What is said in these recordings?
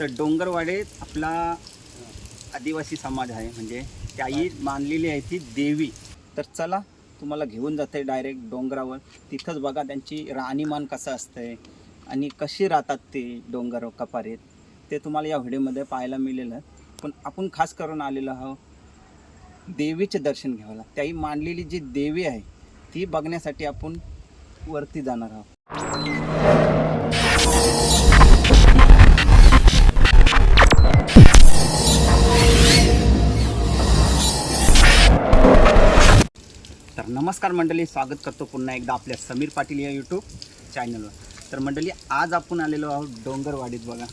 तर डोंगरवाडीत आपला आदिवासी समाज आहे. म्हणजे त्याही मानलेली आहे ती देवी. तर चला तुम्हाला घेऊन जाते डायरेक्ट डोंगरावर. तिथंच बघा त्यांची राहणीमान कसं असतंय आणि कशी राहतात ते डोंगर कपारीत. ते तुम्हाला या व्हिडिओमध्ये पाहायला मिळेल. पण आपण खास करून आलेलो आहोत देवीचे दर्शन घ्यायला. त्याही मांडलेली जी देवी आहे ती बघण्यासाठी आपण वरती जाणार आहोत. नमस्कार मंडळी स्वागत करतो पुन्हा एकदा आपल्या समीर पाटील या यूट्यूब चॅनलवर तर मंडळी आज आपण आलेलो आहोत डोंगरवाडीत बघा.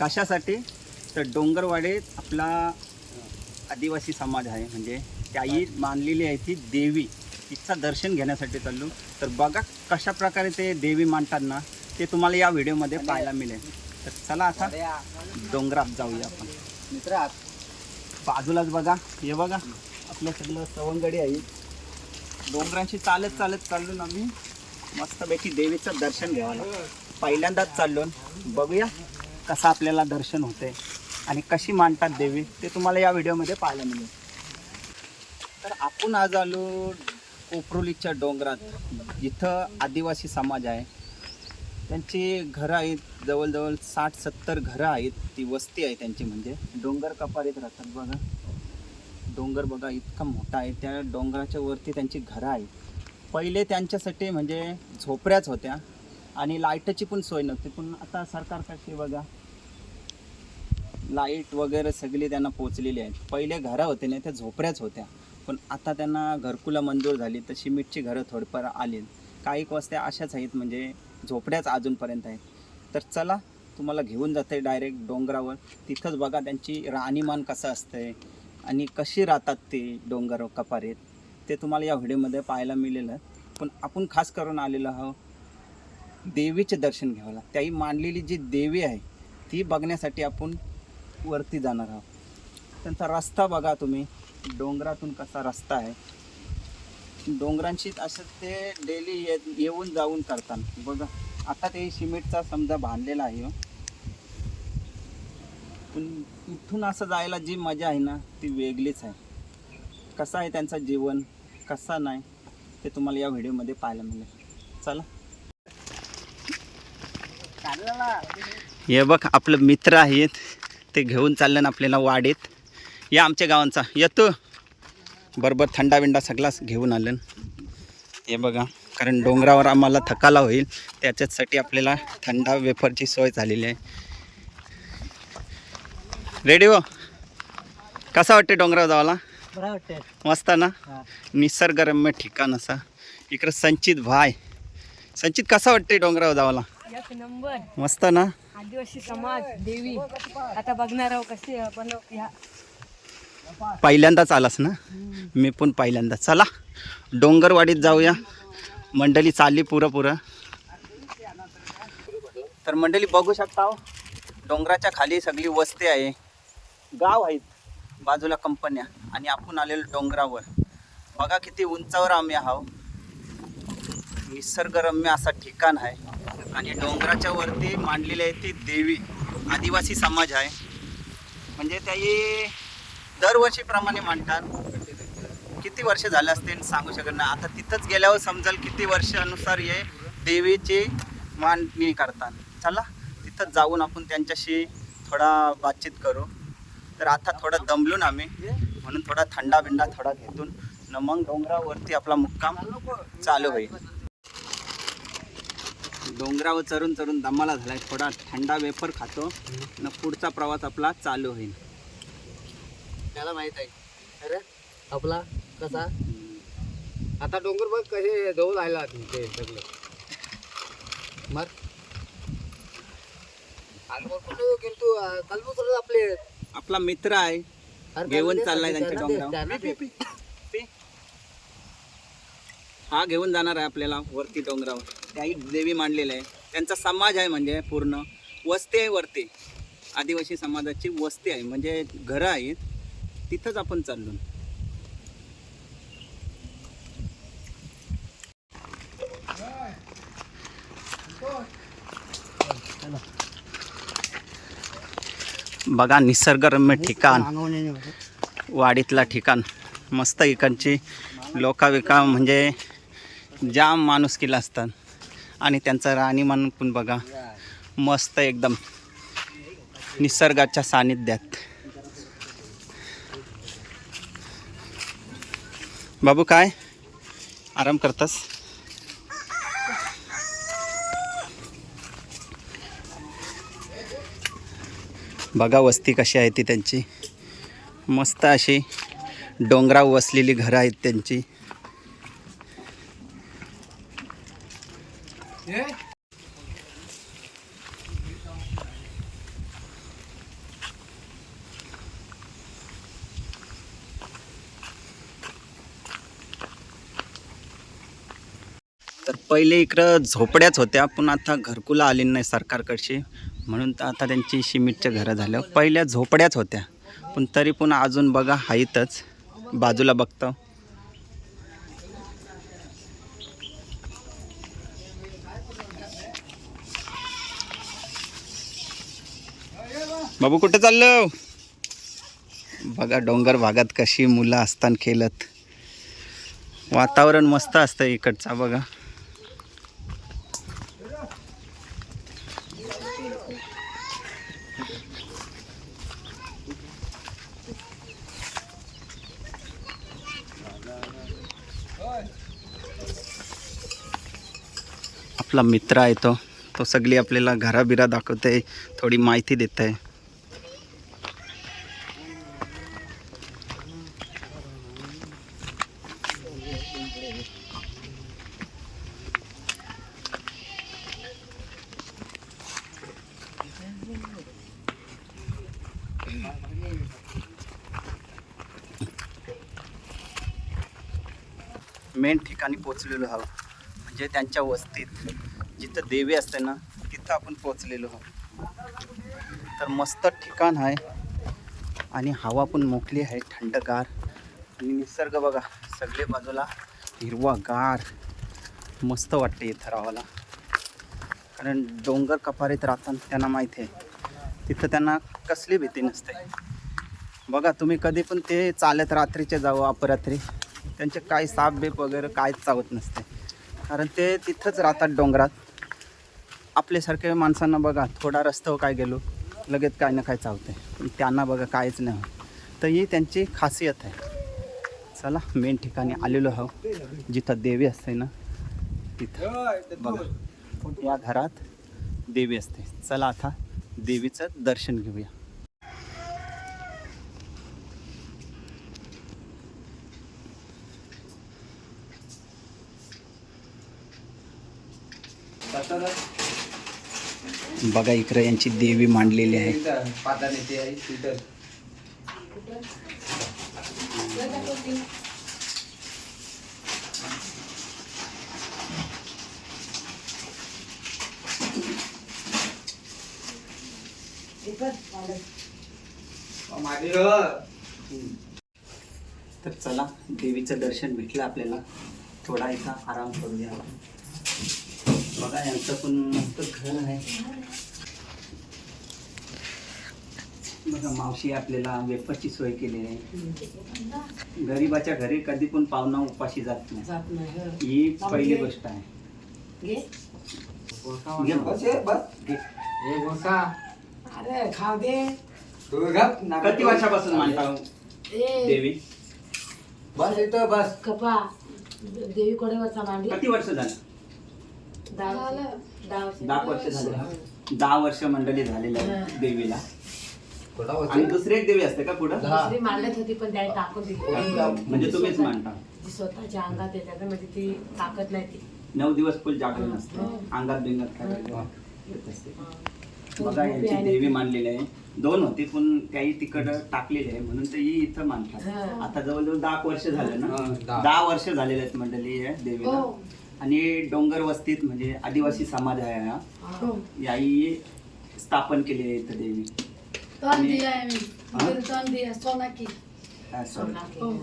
कशासाठी? तर डोंगरवाडीत आपला आदिवासी समाज आहे म्हणजे त्याही मानलेली आहे ती देवी. तिचं दर्शन घेण्यासाठी चाललो. तर बघा कशा प्रकारे ते देवी मांडतात ना ते तुम्हाला या व्हिडिओमध्ये पाहायला मिळेल. तर चला आता डोंगरात जाऊया आपण. मित्रा बाजूलाच बघा हे बघा. आपल्याकडनं सगळं सवंगडी आहे. डोंगरांशी चालत चालत चाललो आम्ही मस्तपैकी देवीचं दर्शन घ्यायला. पहिल्यांदाच चाललो. बघूया कसं आपल्याला दर्शन होते आणि कशी मांडतात देवी ते तुम्हाला या व्हिडिओमध्ये पाहायला मिळेल. तर आपण आज आलो कोपरोलीच्या डोंगरात. जिथं आदिवासी समाज आहे. त्यांची घरं आहेत. जवळजवळ साठ सत्तर घरं आहेत. ती वस्ती आहे त्यांची म्हणजे. डोंगर कपारीत राहतात बघा. डोंगर बघा इतका मोठा आहे. त्या डोंगराच्या वरती त्यांची घरं आहेत. पहिले त्यांच्यासाठी म्हणजे झोपड्याच होत्या आणि लाईटची पण सोय नव्हती. पण आता सरकार कशी बघा लाइट वगैरे सगळी त्यांना पोचलेली आहेत. पहिले घरं होते ना त्या झोपड्याच होत्या. पण आता त्यांना घरकुला मंजूर झाली तर शिमिटची घरं थोडीफार आली. काही वस्त्या अशाच आहेत म्हणजे झोपड्याच अजूनपर्यंत आहेत. तर चला तुम्हाला घेऊन जाते डायरेक्ट डोंगरावर. तिथंच बघा त्यांची राहणीमान कसं असतंय. आणि कशी राहतात ते डोंगर कपारीत ते तुम्हाला या व्हिडिओमध्ये पाहायला मिळेल. पण आपण खास करून आलेलो आहोत देवीचे दर्शन घ्यायला. त्याही मांडलेली जी देवी आहे ती बघण्यासाठी आपण वरती जाणार आहोत. त्यांचा रस्ता बघा तुम्ही. डोंगरातून कसा रस्ता आहे. डोंगरांशी असं ते डेली येऊन जाऊन करतात. बघा आता ते सिमेंटचा समजा बांधलेला आहे. हो. पण इथून असं जायला जी मजा आहे ना ती वेगळीच आहे. कसं आहे त्यांचं जीवन? कसा नाही? ते तुम्हाला या व्हिडिओमध्ये पाहायला मिळेल. चला. हे बघ आपलं मित्र आहेत. ते घेऊन चाललं ना आपल्याला वाडीत. या आमच्या गावांचा. येतो बरोबर थंडा विंडा सगळाच घेऊन आलं हे बघा कारण डोंगरावर आम्हाला थकाला होईल. त्याच्यासाठी आपल्याला थंडा वेफरची सोय झालेली आहे. रेडी हो? कसा वाटते डोंगरावर जावाला? बरं मस्त ना? हा. निसर्गरम्य ठिकाण असा. इकडं संचित भाय. संचित कसा वाटते डोंगरावर जावाला? एक नंबर. मस्त ना? आदिवासी समाज देवी. आता बघणार आहोत कसे आपण ह्या पहिल्यांदाच आलास ना? मी पण पहिल्यांदा चला डोंगरवाडीत जाऊया. मंडळी चालली पुरं पुरं. तर मंडळी बघू शकता हो. डोंगराच्या खाली सगळी वस्ती आहे. गाव आहेत. बाजूला कंपन्या आणि आपण आलेलो डोंगरावर. बघा किती उंचावर आम्ही आहो निसर्गरम्य असा ठिकाण आहे. आणि डोंगराच्या वरती मांडलेली आहे ती देवी. आदिवासी समाज आहे. म्हणजे त्याही दरवर्षीप्रमाणे मांडतात. किती वर्ष झाले असते सांगू शकत नाही. आता तिथंच गेल्यावर समजेल किती वर्षानुसार हे देवीची मांडणी करतात. चला तिथं जाऊन आपण त्यांच्याशी थोडा बातचीत करू. तर आता थोडं दमलून आम्ही. म्हणून थोडा थंडा बिंडा थोडा घेतून न मग डोंगरावरती आपला मुक्काम चालू होईल. डोंगरावर चढून चढून दमाला झालाय. थोडा थंडा वेफर खातो. न पुढचा प्रवास आपला चालू होईल. त्याला माहीत आहे. अरे आपला कसा? आता डोंगर बघ कसे जवळ राहिला ते सगळं. मग? गेलतो? कल्बूतर आपले? आपला मित्र आहे. घेऊन चाललाय त्यांच्या डोंगरावर. हा घेऊन जाणार आहे आपल्याला वरती डोंगरावर. त्याही देवी मांडलेल्या आहे. त्यांचा समाज आहे म्हणजे पूर्ण. वस्ती आहे वरती. आदिवासी समाजाची वस्ती आहे. म्हणजे घरं आहेत. तिथंच आपण चाललो. बघा निसर्गरम्य ठिकाण. वाडीतला ठिकाण. मस्त इकडची लोकाविका म्हणजे जाम माणुसकीला असतात. आणि त्यांचं राहणीमान पण बघा मस्त एकदम निसर्गाच्या सानिध्यात. बाबू काय? आराम करतास? बघा वस्ती कशी आहे ती त्यांची. मस्त अशी डोंगरावर वसलेली घरं आहेत त्यांची. तर पहिले इकडं झोपड्याच होत्या पण आता घरकुला आली नाही सरकारकडची. म्हणून तर आता त्यांची शिमिटच्या घरं झाल्या पहिल्या झोपड्याच होत्या. पण तरी पण अजून बघा हाईतच बाजूला बघतो. बाबू कुठे चाललो? बघा डोंगर भागात कशी मुलं असताना खेळत. वातावरण मस्त असतं इकडचा बघा. आपला मित्र आहे तो. तो सगळी आपल्याला घराबिरा दाखवते थोडी माहिती देत. आहे मेन ठिकाणी पोचलेलो आहोत. म्हणजे त्यांच्या वस्तीत जिथं देवी असते ना तिथं आपण पोचलेलो आहोत. तर मस्त ठिकाण आहे आणि हवा पण मोकळी आहे थंडगार. आणि निसर्ग बघा सगळे बाजूला हिरवागार. मस्त वाटते इथं रावाला कारण डोंगर कपारीत राहताना त्यांना माहिती आहे तिथं त्यांना कसली भीती नसते. बघा तुम्ही कधी पण ते चालत रात्रीचे जावं अपरात्री. त्यांचे काही साप बीप वगैरे काहीच चावत नसते. कारण ते तिथंच राहतात डोंगरात. आपल्यासारख्या माणसांना बघा थोडा रस्त्यावर हो काय गेलो लगेच काय ना काय चावते त्यांना बघा काहीच नाही तर ही त्यांची खासियत आहे. चला मेन ठिकाणी आलेलो आहो जिथं देवी असते ना तिथं बघा. या घरात देवी असते. चला आता देवीचं दर्शन घेऊया. बघा इकडे यांची देवी मांडलेली आहे. तर चला देवीचं दर्शन भेटलं आपल्याला. थोडा इथं आराम करूया बघा यांचं पण मस्त घर आहे. बघा मावशी आपल्याला वेफरची सोय केलेली आहे. गरीबाच्या घरी कधी पण पाहुणा उपाशी जात नाही. जात नाही हं. ही पहिली गोष्ट आहे. घे. अरे खाऊ दे. किती वर्षापासून मानता ए. देवी? बस इथं बस. कपा देवी कोडेवरचा मांडी. किती वर्ष झालं? दहा वर्ष. झाले. दहा वर्ष. मंडळी झालेली आहे देवीला. आणि? दुसरी एक देवी असते का पुढं. दुसरी मांडत होती पण त्याने टाकून दिली. म्हणजे तुम्हीच मांडता. ती स्वतःच्या अंगात येते ना, म्हणजे ती ताकद नाही ती. नऊ दिवस फुल जागरण असते. हो. अंगात बिंगात काय बघा यांची. देवी मांडलेली आहे. दोन होती पण त्याही तिकडं टाकलेली आहे. म्हणून ते ही इथं मांडतात हा. आता जवळजवळ दहा वर्ष झाले ना? दहा. वर्ष झालेले आहेत मंडळी या देवीला. हो. आणि डोंगर वस्तीत म्हणजे आदिवासी समाज आहे हा हा. याही स्थापन केली आहे इथं देवी तोंड दिया है हाँ? मेरे तोंड दिया सोना की. हा, sorry. सोना केलं.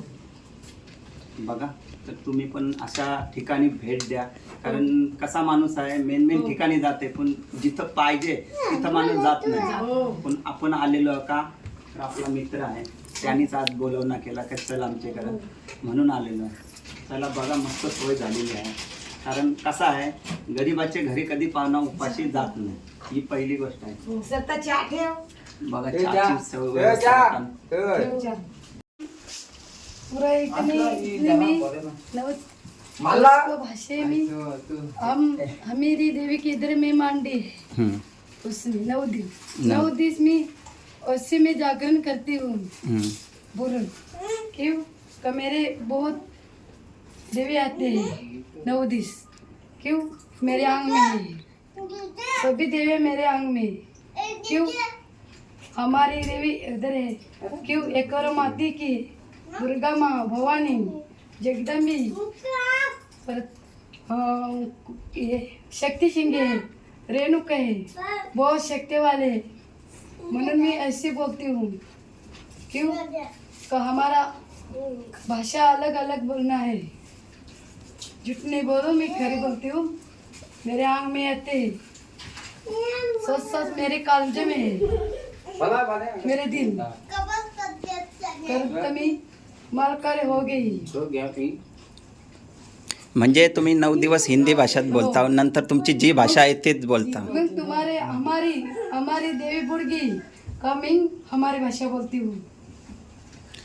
बघा तर तुम्ही पण अशा ठिकाणी भेट द्या. कारण कसा माणूस आहे मेन मेन ठिकाणी जाते पण जिथं पाहिजे तिथं माणूस जात नाही. पण आपण आलेलो का? तर आपला मित्र आहे. त्यांनीच आज बोलवणा केला का चल आमच्याकडं. म्हणून आलेलो आहे. चला बघा मस्त सोय झालेली आहे. कारण कसं आहे गरीबाच्या घरी कधी पाहुणा उपाशी जात नाही ही पहिली गोष्ट आहे स्वतः चहा ठेव बघा ए, जा. चहाची सवय ए, व्यवस्था जा. करताना. ए. ठेव चहा. पूरा इतनी इतनी में नव मला उसको भाषे में तू- तू. हम हमेरी देवी के इधर में मांडे हम्म, उसमें नौ दिन नौ। दिन में उससे मैं जागरण करती हूँ हम्म, बोलो क्यों का मेरे बहुत देवी आते हैं नौ दिस. क्यों? मेरे आंग में है. सभी देवी मेरे अंग में क्यों? हमारी देवी इधर है. क्यों? एक और माती की. दुर्गा माँ भवानी जगदम्बी. पर ये शक्ति सिंह है. रेणुका है. बहुत शक्ति वाले म्हणून मी ऐसी बोलती हूँ. क्यों? का हमारा भाषा अलग अलग बोलना है. झूठ बोलो मैं खरी बोलती हूँ। मेरे आंग में आते। हैं सच सच मेरे कालज में है। मेरे दिल। कर मी मालकारी हो गई। तो म्हणजे तुम्ही नऊ दिवस हिंदी भाषेत बोलता नंतर तुमची जी भाषा आहे तीच बोलता. तुम्हारे हमारी हमारी देवी बुड़गी का मैं हमारी भाषा बोलती हूँ।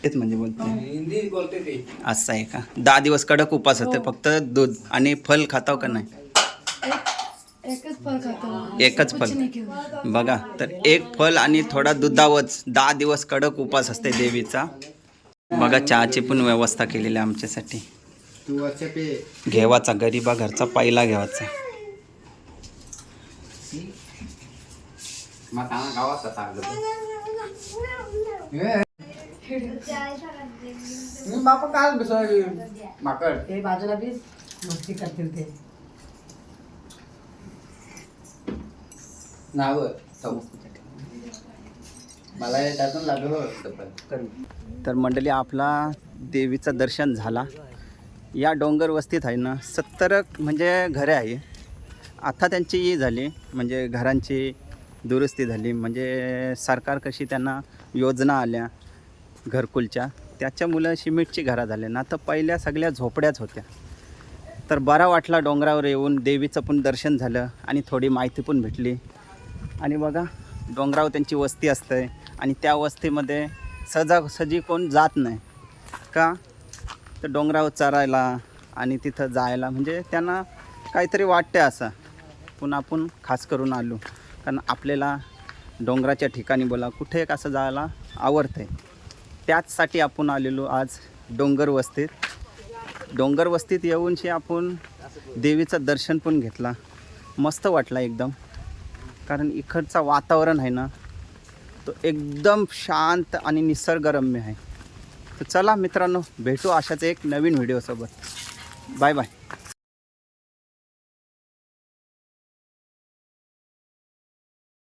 तेच म्हणजे बोलते. हिंदी बोलते ते. असं आहे का? दहा दिवस कडक उपास होते फक्त दूध आणि फल खाताव का नाही? एक एकच फल. खाता हूँ एकच बघा तर एक फल आणि थोडा दुधावच दहा दिवस कडक उपास असते देवीचा. बघा चहाची पण व्यवस्था केलेली आहे आमच्यासाठी. तू अच्छा पे घेवाचा गरीबा घरचा पहिला घेवाचा. मग गावात मी बापा काय बिसरली माकड. ते बाजूला बी मस्ती करतील ते. नाव मला त्यातून लागलं होतं पण तर मंडळी आपला देवीचं दर्शन झाला. या डोंगर वस्तीत आहे ना सत्तर म्हणजे घरे आहे. आता त्यांची ही झाली म्हणजे घरांची दुरुस्ती झाली. म्हणजे सरकार कशी त्यांना योजना आल्या घरकुलच्या. त्याच्यामुळं सिमेंटची घरं झाले. ना तर पहिल्या सगळ्या झोपड्याच होत्या. तर बरा वाटला डोंगरावर येऊन देवीचं पण दर्शन झालं आणि थोडी माहिती पण भेटली. आणि बघा डोंगरावर त्यांची वस्ती असते आणि त्या वस्तीमध्ये सहजासहजी कोण जात नाही. का? तर डोंगरावर चरायला आणि तिथं जायला. म्हणजे त्यांना काहीतरी वाटते असं. पण आपण खास करून आलो. कारण आपल्याला डोंगराच्या ठिकाणी बोला कुठे एक असं जायला आवडतं आहे त्याचसाठी आपण आलेलो आज डोंगर वस्तीत. डोंगर वस्तीत येऊनशी आपण देवीचं दर्शन पण घेतला. मस्त वाटला एकदम. कारण इकडचं वातावरण आहे ना तो एकदम शांत आणि निसर्गरम्य आहे. तर चला मित्रांनो भेटू अशाच एक नवीन व्हिडिओसोबत. Bye bye.